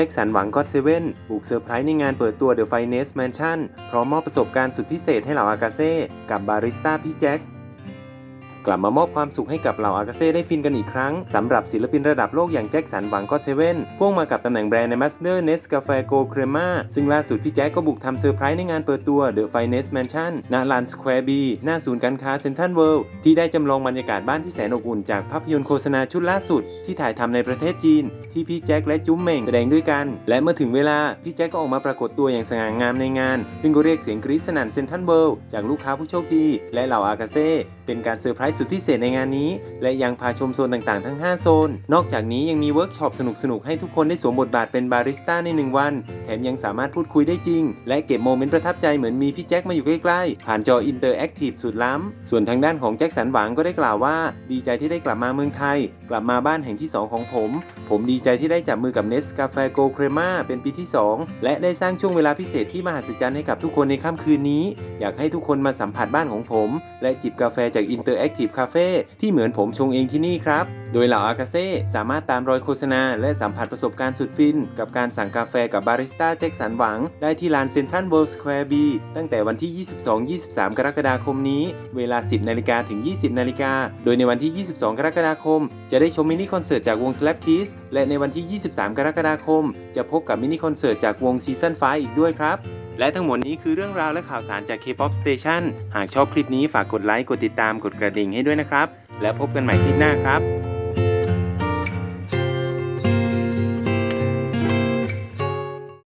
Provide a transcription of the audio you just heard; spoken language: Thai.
จ็คสันหวังก็อตเซเว่นบุกเซอร์ไพรส์ในงานเปิดตัว The Finest Mansion พร้อมมอบประสบการณ์สุดพิเศษให้เหล่าอากาเซ่กับบาริสต้าพี่แจ็ค กลับมามอบความสุขให้กับเหล่าอากาเซ่ได้ฟินกันอีกครั้งสำหรับศิลปินระดับโลกอย่างแจ็คสันหวังก็เซเว่นพ่วงมากับตำแหน่งแบรนด์ในมัสเดอร์เนสกาแฟโกเครมาซึ่งล่าสุดพี่แจ็คก็บุกทำเซอร์ไพรส์ในงานเปิดตัว The Finest Mansion ณลานสแควร์บีหน้าศูนย์การค้าเซ็นทรัลเวิลด์ที่ได้จำลองบรรยากาศบ้านที่แสนอบอุ่นจากภาพยนตร์โฆษณาชุดล่าสุด ที่ถ่ายทำในประเทศจีน ที่พี่แจ็คและจุ๊มเหม่งแสดงด้วยกัน และเมื่อถึงเวลาพี่แจ็คก็ออกมาปรากฏตัวอย่างสง่างามในงาน ซึ่งก็เรียกเสียงกรี๊ดสนั่นเซ็นทรัลเวิลด์จากลูกค้าผู้โชคดี และเหล่าอากาเซ่เป็นการเซอร์ไพรส์สุดพิเศษในงานนี้ และยังพาชมโซนต่างๆ ทั้ง 5 โซน นอกจากนี้ยังมีเวิร์กช็อปสนุกๆ ให้ทุกคนได้สวมบทบาทเป็นบาริสต้าใน 1 วัน แถมยังสามารถพูดคุยได้จริง และเก็บโมเมนต์ประทับใจเหมือนมีพี่แจ็คมาอยู่ใกล้ๆ ผ่านจออินเตอร์แอคทีฟสุดล้ำ ส่วนทางด้านของแจ็คสันหวังก็ได้กล่าวว่า ดีใจที่ได้กลับมาเมืองไทย กลับมาบ้านแห่งที่ 2 ของผม ผมดีใจที่ได้จับมือกับเนสกาแฟโกเครมาเป็นปีที่ 2 และได้สร้างช่วงเวลาพิเศษที่มหัศจรรย์ให้กับทุกคนในค่ำคืนนี้ อยากให้ทุกคนมาสัมผัสบ้านของผม และจิบกาแฟจาก Interactive Cafe ที่เหมือนผมชงเองที่นี่ครับ โดยเหล่าอากาเซ่สามารถตามรอยโฆษณา และสัมผัสประสบการณ์สุดฟิน กับการสั่งกาแฟกับบาริสต้าแจ็คสันหวัง ได้ที่ลานเซ็นทรัลเวิลด์สแควร์บีตั้งแต่วันที่ 22-23 กรกฎาคมนี้ เวลา 10นาฬิกาถึง 20นาฬิกาโดยในวันที่ 22 กรกฎาคม จะได้ชมมินิคอนเสิร์ตจากวง Slap Kiss และในวันที่ 23 กรกฎาคม จะพบกับมินิคอนเสิร์ตจากวง Season 5 อีกด้วยครับ และทั้งหมดนี้คือเรื่องราวและข่าวสารจาก K-POP Station หากชอบคลิปนี้ฝากกดไลค์ กดติดตาม กดกระดิ่งให้ด้วยนะครับ แล้วพบกันใหม่คลิปหน้าครับ